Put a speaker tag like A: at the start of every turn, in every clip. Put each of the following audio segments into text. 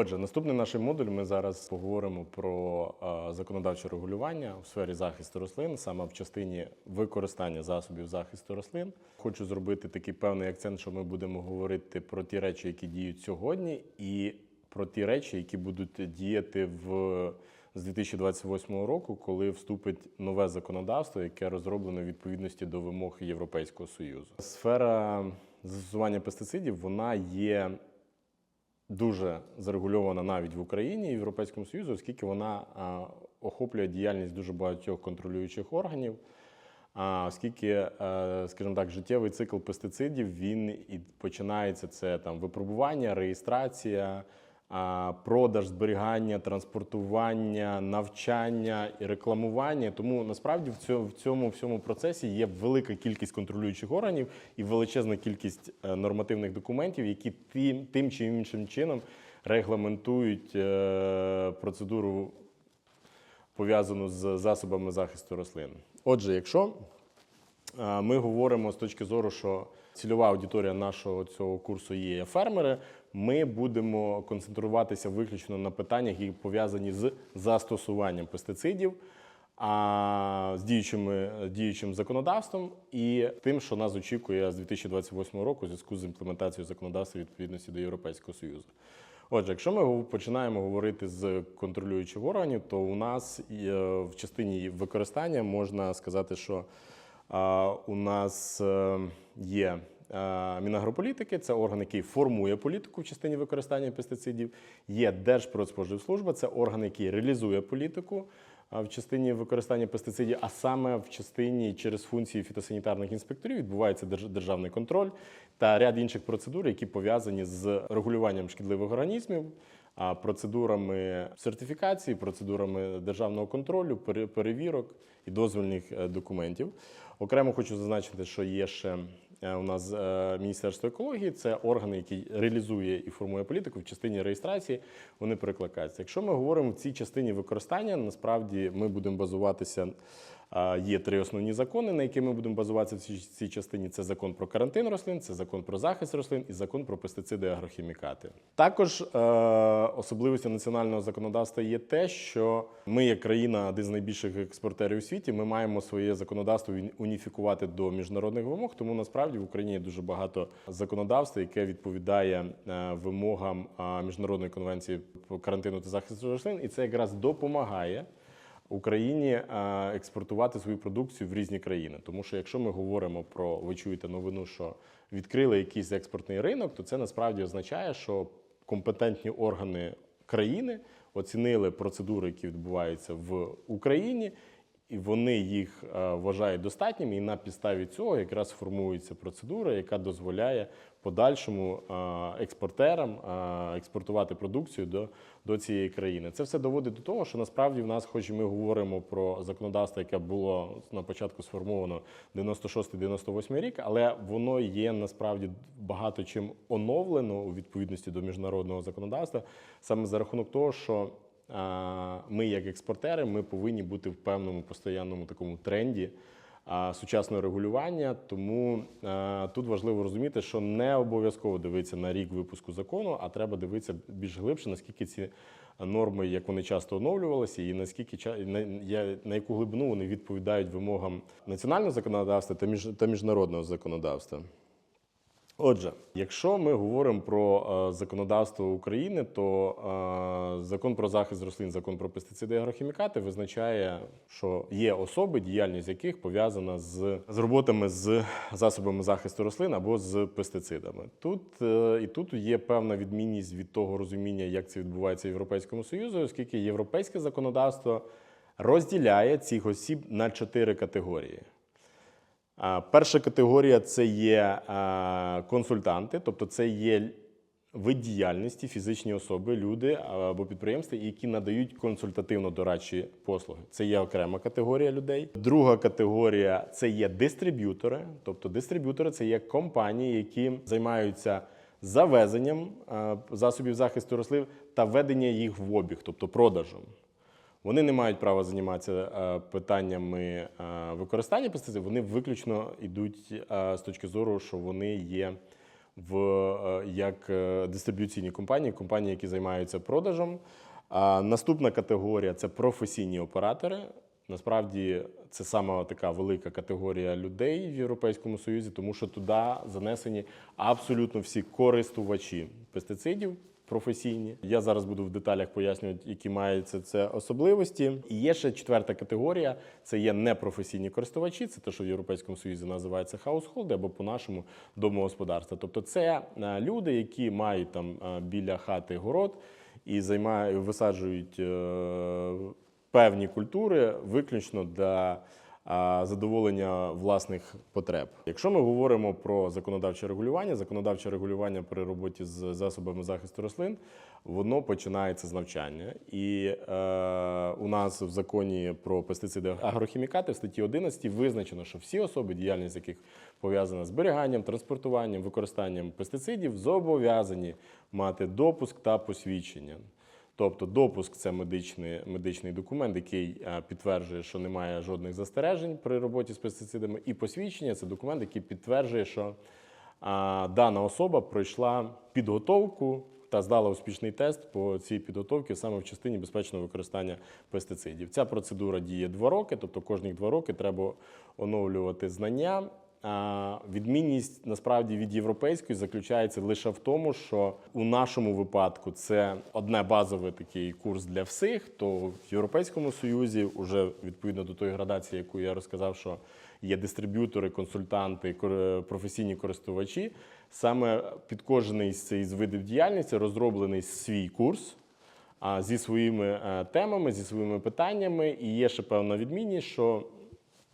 A: Отже, наступний наш модуль ми зараз поговоримо про законодавче регулювання у сфері захисту рослин, саме в частині використання засобів захисту рослин. Хочу зробити такий певний акцент, що ми будемо говорити про ті речі, які діють сьогодні, і про ті речі, які будуть діяти в з 2028 року, коли вступить нове законодавство, яке розроблено в відповідності до вимог Європейського союзу. Сфера застосування пестицидів вона є дуже зарегульована навіть в Україні і в Європейському Союзі, оскільки вона охоплює діяльність дуже багатьох контролюючих органів. А, оскільки, е, скажімо так, життєвий цикл пестицидів він і починається це там випробування, реєстрація, продаж, зберігання, транспортування, навчання і рекламування. Тому насправді в цьому, всьому процесі є велика кількість контролюючих органів і величезна кількість е, нормативних документів, які тим, тим чи іншим чином регламентують е, процедуру пов'язану з засобами захисту рослин. Отже, якщо е, ми говоримо з точки зору, що цільова аудиторія нашого цього курсу є фермери, ми будемо концентруватися виключно на питаннях, які пов'язані з застосуванням пестицидів, а з діючими, діючим законодавством і тим, що нас очікує з 2028 року у зв'язку з імплементацією законодавства відповідності до Європейського Союзу. Отже, якщо ми починаємо говорити з контролюючих органів, то у нас є, в частині використання можна сказати, що у нас е, є е, Мінагрополітики, це орган, який формує політику в частині використання пестицидів. Є Держпродспоживслужба, це орган, який реалізує політику в частині використання пестицидів, а саме в частині через функції фітосанітарних інспекторів відбувається державний контроль та ряд інших процедур, які пов'язані з регулюванням шкідливих організмів, процедурами сертифікації, процедурами державного контролю, перевірок і дозвільних е, документів. Окремо хочу зазначити, що є ще е, у нас е, Міністерство екології, це орган, який реалізує і формує політику в частині реєстрації. Вони перекликаються. Якщо ми говоримо в цій частині використання, насправді ми будемо базуватися. Є три основні закони, на які ми будемо базуватися в цій, частині. Це закон про карантин рослин, це закон про захист рослин і закон про пестициди і агрохімікати. Також е, особливістю національного законодавства є те, що ми, як країна, один з найбільших експортерів у світі, ми маємо своє законодавство уніфікувати до міжнародних вимог. Тому насправді в Україні є дуже багато законодавства, яке відповідає е, вимогам міжнародної конвенції по карантину та захисту рослин, і це якраз допомагає. Україні е, експортувати свою продукцію в різні країни. Тому що якщо ми говоримо про, ви чуєте новину, що відкрили якийсь експортний ринок, то це насправді означає, що компетентні органи країни оцінили процедури, які відбуваються в Україні, і вони їх е, вважають достатніми, і на підставі цього якраз формується процедура, яка дозволяє подальшому е, експортерам е, експортувати продукцію до, до цієї країни. Це все доводить до того, що насправді в нас, хоч ми говоримо про законодавство, яке було на початку сформовано 96-98 рік, але воно є насправді багато чим оновлено у відповідності до міжнародного законодавства, саме за рахунок того, що ми, як експортери, ми повинні бути в певному постоянному такому тренді сучасного регулювання. Тому тут важливо розуміти, що не обов'язково дивитися на рік випуску закону, а треба дивитися більш глибше, наскільки ці норми, як вони часто оновлювалися, і наскільки на, яку глибину вони відповідають вимогам національного законодавства та міжнародного законодавства. Отже, якщо ми говоримо про е, законодавство України, то е, закон про захист рослин, закон про пестициди і агрохімікати визначає, що є особи, діяльність яких пов'язана з, з роботами з засобами захисту рослин або з пестицидами. Тут е, і тут є певна відмінність від того розуміння, як це відбувається в Європейському Союзі, оскільки європейське законодавство розділяє цих осіб на чотири категорії. Перша категорія це є консультанти, тобто це є вид діяльності, фізичні особи, люди або підприємства, які надають консультативно-дорадчі послуги. Це є окрема категорія людей. Друга категорія це є дистриб'ютори. Тобто дистриб'ютори це є компанії, які займаються завезенням засобів захисту рослин та введення їх в обіг, тобто продажем. Вони не мають права займатися е, питаннями е, використання пестицидів. Вони виключно йдуть е, з точки зору, що вони є в як дистриб'юційні компанії, компанії, які займаються продажем. Наступна категорія це професійні оператори. Насправді це саме така велика категорія людей в Європейському Союзі, тому що туди занесені абсолютно всі користувачі пестицидів. Професійні. Я зараз буду в деталях пояснювати, які мають це особливості. І є ще четверта категорія: це є непрофесійні користувачі. Це те, що в Європейському Союзі називається хаусхолди або по-нашому домогосподарства. Тобто, це е, люди, які мають там е, біля хати город і займають, висаджують е, певні культури виключно для задоволення власних потреб. Якщо ми говоримо про законодавче регулювання, законодавче регулювання при роботі з засобами захисту рослин, воно починається з навчання. І е, у нас в законі про пестициди агрохімікати в статті 11 визначено, що всі особи, діяльність яких пов'язана з зберіганням, транспортуванням, використанням пестицидів, зобов'язані мати допуск та посвідчення. Тобто допуск це медичний, медичний документ, який е, підтверджує, що немає жодних застережень при роботі з пестицидами, і посвідчення це документ, який підтверджує, що а, дана особа пройшла підготовку та здала успішний тест по цій підготовці саме в частині безпечного використання пестицидів. Ця процедура діє два роки, тобто кожні два роки треба оновлювати знання. Відмінність насправді від європейської заключається лише в тому, що у нашому випадку це одне базовий такий курс для всіх. То в Європейському Союзі, вже відповідно до тої градації, яку я розказав, що є дистриб'ютори, консультанти, кор- професійні користувачі. Саме під кожен із цих видів діяльності розроблений свій курс зі своїми е, темами, зі своїми питаннями. І є ще певна відмінність, що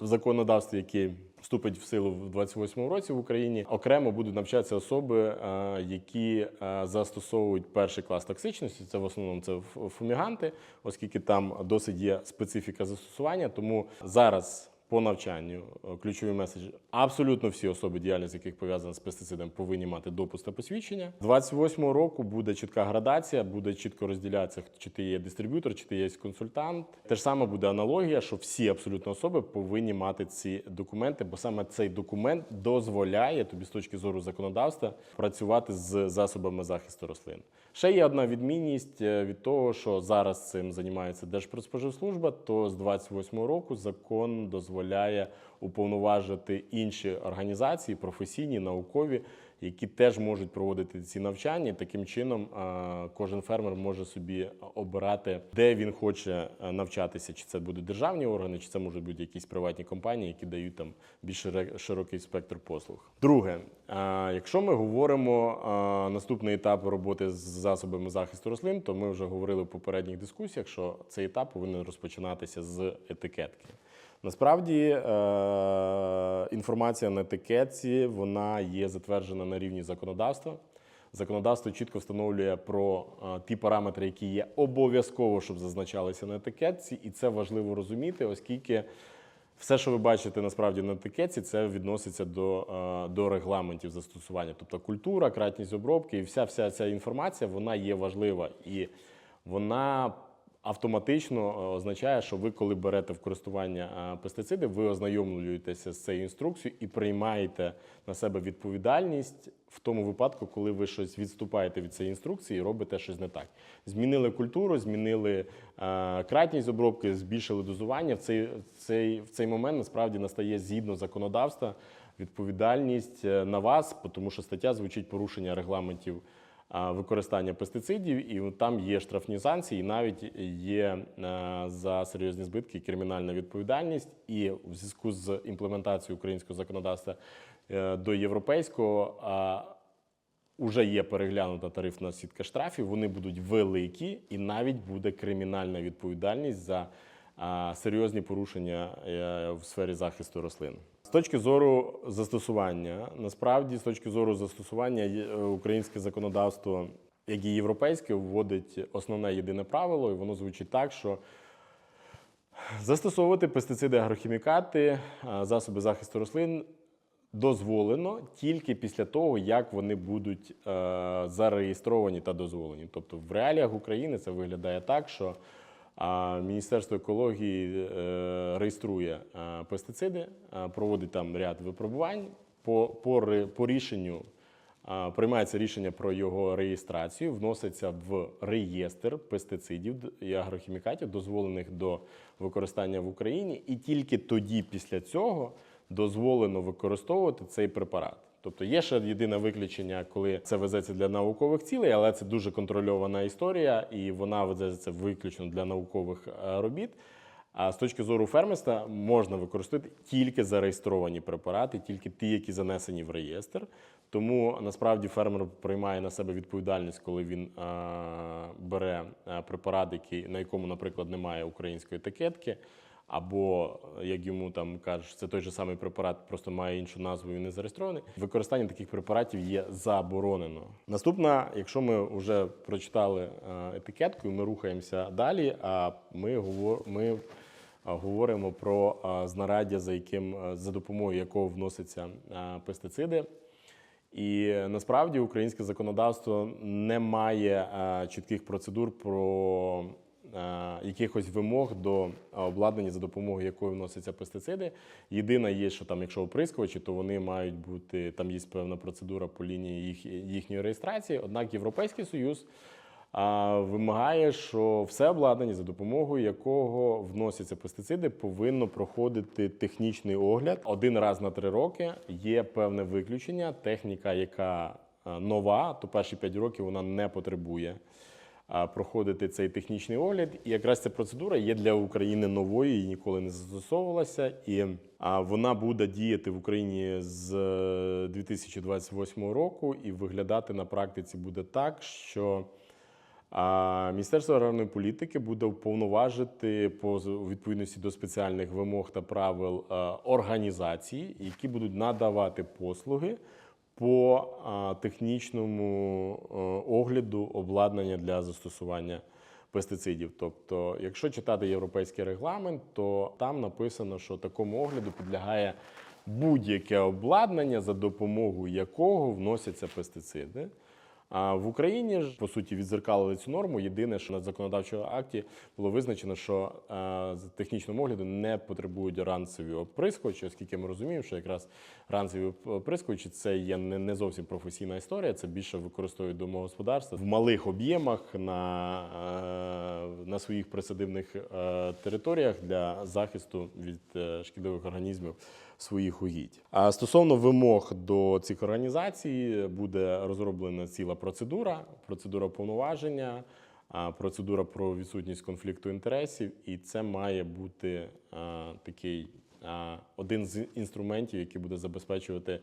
A: в законодавстві, яке вступить в силу в 28-му році в Україні, окремо будуть навчатися особи, е, які е, застосовують перший клас токсичності. Це в основному це фуміганти, оскільки там досить є специфіка застосування. Тому зараз. По навчанню е, ключовий меседж абсолютно всі особи, діяльність яких пов'язана з пестицидом, повинні мати допуск та посвідчення. З 28-го року буде чітка градація, буде чітко розділятися, чи ти є дистриб'ютор, чи ти є консультант. Те ж саме буде аналогія, що всі абсолютно особи повинні мати ці документи, бо саме цей документ дозволяє тобі з точки зору законодавства працювати з засобами захисту рослин. Ще є одна відмінність е, від того, що зараз цим займається Держпродспоживслужба, то з 28-го року закон дозволяє уповноважити інші організації, професійні, наукові, які теж можуть проводити ці навчання. Таким чином е, кожен фермер може собі обирати, де він хоче е, навчатися, чи це будуть державні органи, чи це можуть бути якісь приватні компанії, які дають там більш широкий спектр послуг. Друге, е, якщо ми говоримо наступний етап роботи з засобами захисту рослин, то ми вже говорили в попередніх дискусіях, що цей етап повинен розпочинатися з етикетки. Насправді е, інформація на етикетці вона є затверджена на рівні законодавства. Законодавство чітко встановлює про е, ті параметри, які є обов'язково, щоб зазначалися на етикетці, і це важливо розуміти, оскільки все, що ви бачите насправді на етикетці, це відноситься до, е, до регламентів застосування. Тобто культура, кратність обробки і вся, вся ця інформація вона є важлива і вона автоматично е, означає, що ви, коли берете в користування е, пестициди, ви ознайомлюєтеся з цією інструкцією і приймаєте на себе відповідальність в тому випадку, коли ви щось відступаєте від цієї інструкції і робите щось не так. Змінили культуру, змінили е, кратність обробки, збільшили дозування. В цей, цей, в цей момент насправді настає згідно законодавства відповідальність на вас, тому що стаття звучить порушення регламентів використання пестицидів, і там є штрафні санкції, і навіть є е, за серйозні збитки кримінальна відповідальність. І в зв'язку з імплементацією українського законодавства е, до європейського. а, Уже є переглянута тарифна сітка штрафів, вони будуть великі, і навіть буде кримінальна відповідальність за серйозні порушення е, в сфері захисту рослин. З точки зору застосування, насправді, з точки зору застосування, е, українське законодавство, як і європейське, вводить основне єдине правило, і воно звучить так, що застосовувати пестициди, агрохімікати, засоби захисту рослин дозволено тільки після того, як вони будуть е, зареєстровані та дозволені. Тобто в реаліях України це виглядає так, що а, Міністерство екології е, реєструє е, пестициди, е, проводить там ряд випробувань по, по, по рішенню приймається рішення про його реєстрацію, вноситься в реєстр пестицидів і агрохімікатів, дозволених до використання в Україні, і тільки тоді, після цього, дозволено використовувати цей препарат. Тобто є ще єдине виключення, коли це везеться для наукових цілей, але це дуже контрольована історія, і вона везеться виключно для наукових е, робіт. А з точки зору фермерства можна використовувати тільки зареєстровані препарати, тільки ті, які занесені в реєстр. Тому насправді фермер приймає на себе відповідальність, коли він е, бере е, препарат, який, на якому, наприклад, немає української етикетки, або як йому там кажуть, це той же самий препарат, просто має іншу назву і не зареєстрований. Використання таких препаратів є заборонено. Наступна, якщо ми вже прочитали е, етикетку, і ми рухаємося далі. А ми говор, ми е, говоримо про е, знаряддя, за яким е, за допомогою якого вносяться е, пестициди. І насправді українське законодавство не має е, чітких процедур про е, якихось вимог до обладнання, за допомогою якої вносяться пестициди. Єдине є, що там, якщо оприскувачі, то вони мають бути там є певна процедура по лінії їх, їхньої реєстрації. Однак Європейський Союз а, вимагає, що все обладнання, за допомогою якого вносяться пестициди, повинно проходити технічний огляд один раз на три роки. Є певне виключення. Техніка, яка нова, то перші п'ять років вона не потребує проходити цей технічний огляд. І якраз ця процедура є для України новою і ніколи не застосовувалася. І вона буде діяти в Україні з е, 2028 року, і виглядати на практиці буде так, що Міністерство аграрної політики буде уповноважити по відповідності до спеціальних вимог та правил е, організації, які будуть надавати послуги по технічному е, огляду обладнання для застосування пестицидів. Тобто, якщо читати європейський регламент, то там написано, що такому огляду підлягає будь-яке обладнання, за допомогою якого вносяться пестициди. А в Україні ж по суті відзеркалили цю норму. Єдине, що на законодавчому акті було визначено, що е, з технічному огляду не потребують ранцеві оприскувачі, оскільки ми розуміємо, що якраз ранцеві оприскувачі це є не, зовсім професійна історія. Це більше використовують домогосподарства в малих об'ємах на, е, на своїх присадибних е, територіях для захисту від шкідливих організмів своїх угідь. А стосовно вимог до цих організацій буде розроблена ціла процедура, процедура повноваження, процедура про відсутність конфлікту інтересів, і це має бути а, такий а, один з інструментів, який буде забезпечувати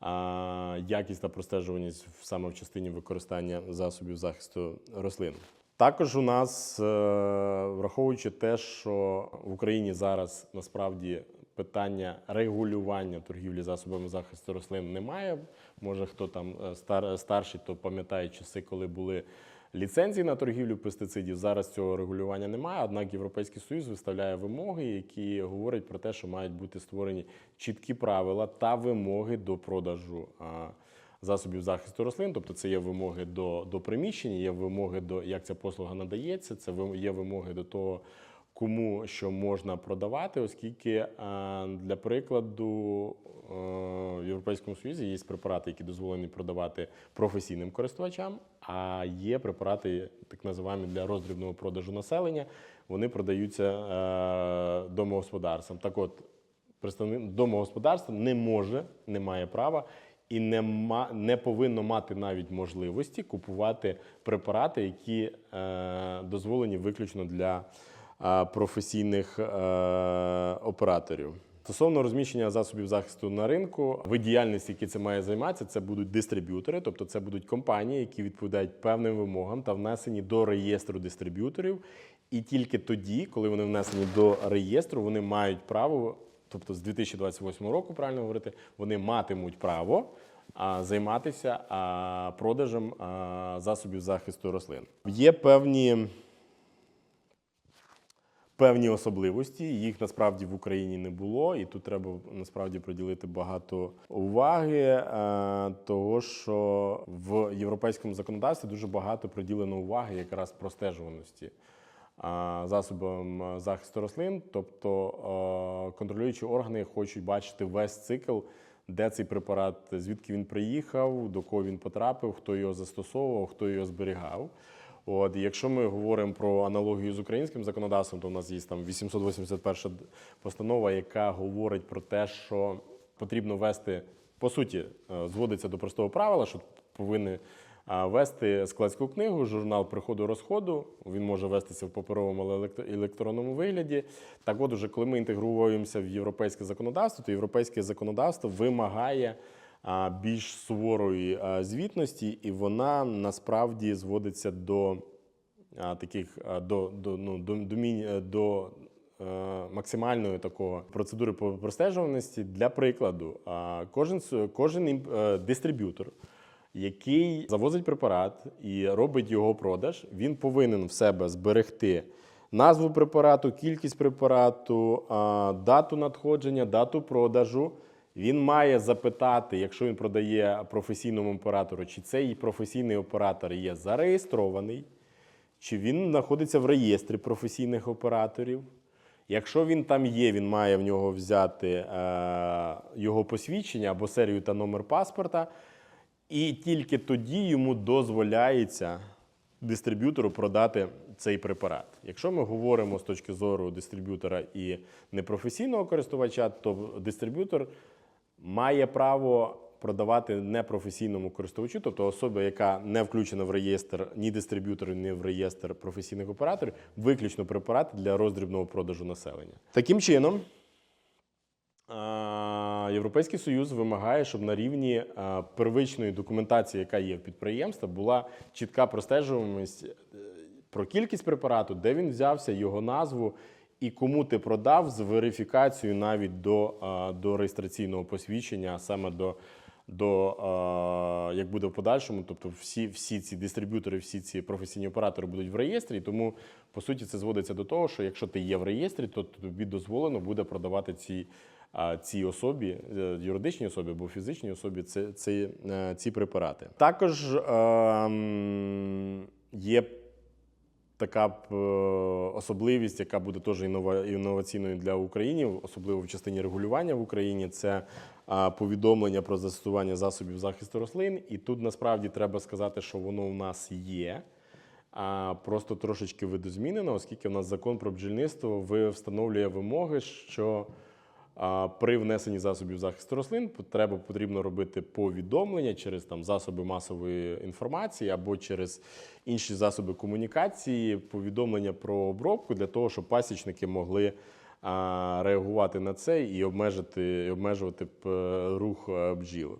A: а, якість та простежуваність саме в частині використання засобів захисту рослин. Також у нас, е, враховуючи те, що в Україні зараз насправді питання регулювання торгівлі засобами захисту рослин немає. Може, хто там е, стар, старший, то пам'ятає часи, коли були ліцензії на торгівлю пестицидів. Зараз цього регулювання немає. Однак Європейський Союз виставляє вимоги, які говорять про те, що мають бути створені чіткі правила та вимоги до продажу. Засобів захисту рослин, тобто це є вимоги до, до приміщення, є вимоги до як ця послуга надається, це є вимоги до того, кому що можна продавати, оскільки е, для прикладу е, в Європейському Союзі є препарати, які дозволені продавати професійним користувачам, а є препарати, так називаємо для роздрібного продажу населення. Вони продаються е, домогосподарствам. Так от, представник домогосподарства не може, не має права і не, ма, не повинно мати навіть можливості купувати препарати, які е, дозволені виключно для професійних е, операторів. Стосовно розміщення засобів захисту на ринку, вид діяльності, які це має займатися, це будуть дистриб'ютори, тобто це будуть компанії, які відповідають певним вимогам та внесені до реєстру дистриб'юторів. І тільки тоді, коли вони внесені до реєстру, вони мають право, тобто з 2028 року, правильно говорити, вони матимуть право займатися продажем засобів захисту рослин. Є певні певні особливості. Їх насправді в Україні не було, і тут треба насправді приділити багато уваги, е, того що в європейському законодавстві дуже багато приділено уваги якраз простежуваності. а, Засобам захисту рослин, тобто е, контролюючі органи хочуть бачити весь цикл де цей препарат, звідки він приїхав, до кого він потрапив, хто його застосовував, хто його зберігав. От, і якщо ми говоримо про аналогію з українським законодавством, то у нас є там 881 постанова, яка говорить про те, що потрібно вести, по суті, е, зводиться до простого правила, що повинні е, вести складську книгу, журнал приходу розходу. Він може вестися в паперовому але елект- електронному вигляді. Так от, уже коли ми інтегруємося в європейське законодавство, то європейське законодавство вимагає більш суворої звітності, і вона насправді зводиться до таких до, до, ну, до, до, е, до е, максимальної такого процедури простежуваності. Для прикладу, кожен, кожен е, дистриб'ютор, який завозить препарат і робить його продаж, він повинен в себе зберегти назву препарату, кількість препарату, дату надходження, дату продажу. Він має запитати, якщо він продає професійному оператору, чи цей професійний оператор є зареєстрований, чи він знаходиться в реєстрі професійних операторів. Якщо він там є, він має в нього взяти е, його посвідчення або серію та номер паспорта, і тільки тоді йому дозволяється дистриб'ютору продати цей препарат. Якщо ми говоримо з точки зору дистриб'ютора і непрофесійного користувача, то дистриб'ютор має право продавати непрофесійному користувачу, тобто особа, яка не включена в реєстр ні дистриб'ютору, ні в реєстр професійних операторів, виключно препарати для роздрібного продажу населення. Таким чином, Європейський Союз вимагає, щоб на рівні первичної документації, яка є в підприємства, була чітка простежуваність е, про кількість препарату, де він взявся, його назву і кому ти продав з верифікацією навіть до, до реєстраційного посвідчення, а саме до. До як буде в подальшому, тобто всі, всі ці дистриб'ютори, всі ці професійні оператори будуть в реєстрі. Тому по суті це зводиться до того, що якщо ти є в реєстрі, то тобі дозволено буде продавати ці, а, цій особі, е, юридичній особі або фізичній особі, ці, ці, е, ці препарати. Також ем, є така б, е, особливість, яка буде теж інноваційною для України, особливо в частині регулювання в Україні, це повідомлення про застосування засобів захисту рослин. І тут насправді треба сказати, що воно у нас є. А просто трошечки видозмінено, оскільки в нас закон про бджільництво встановлює вимоги, що при внесенні засобів захисту рослин треба потрібно робити повідомлення через там засоби масової інформації або через інші засоби комунікації, повідомлення про обробку для того, щоб пасічники могли а, реагувати на це і обмежити, і обмежувати рух е, бджіл.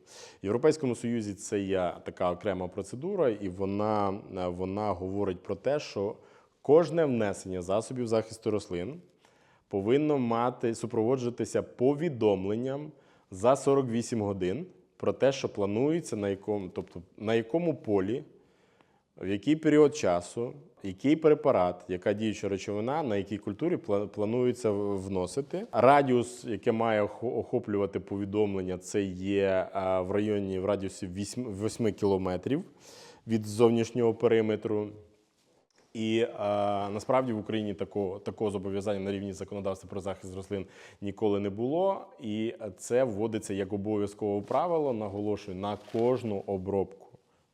A: В Європейському Союзі це є така окрема процедура, і вона, вона говорить про те, що кожне внесення засобів захисту рослин повинно мати супроводжуватися повідомленням за 48 годин про те, що планується на якому, тобто на якому полі, в який період часу, який препарат, яка діюча речовина, на якій культурі планується вносити. Радіус, який має охоплювати повідомлення, це є в районі в радіусі 8, 8 кілометрів від зовнішнього периметру. І е, насправді в Україні такого, такого зобов'язання на рівні законодавства про захист рослин ніколи не було. І це вводиться як обов'язкове правило, наголошую, на кожну обробку.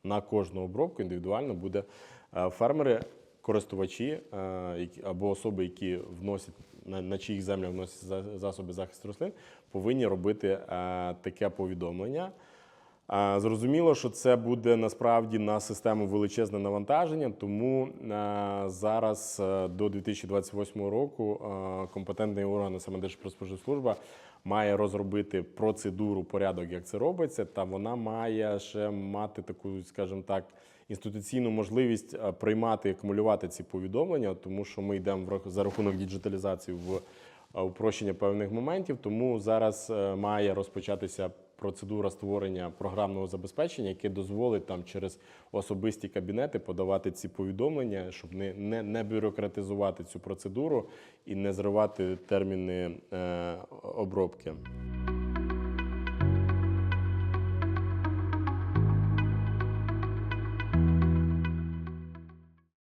A: На кожну обробку індивідуально буде е, фермери, користувачі е, або особи, які вносять на, на чиїх землях вносять за- засоби захисту рослин, повинні робити е, таке повідомлення. Зрозуміло, що це буде насправді на систему величезне навантаження, тому зараз е, до 2028 року е, компетентний орган, саме Держпродспоживслужба, має розробити процедуру, порядок, як це робиться, та вона має ще мати таку, скажімо так, інституційну можливість е, приймати і акумулювати ці повідомлення, тому що ми йдемо за рахунок діджиталізації в упрощення певних моментів. Тому зараз має розпочатися процедура створення програмного забезпечення, яке дозволить там через особисті кабінети подавати ці повідомлення, щоб не, не, не бюрократизувати цю процедуру і не зривати терміни е, обробки.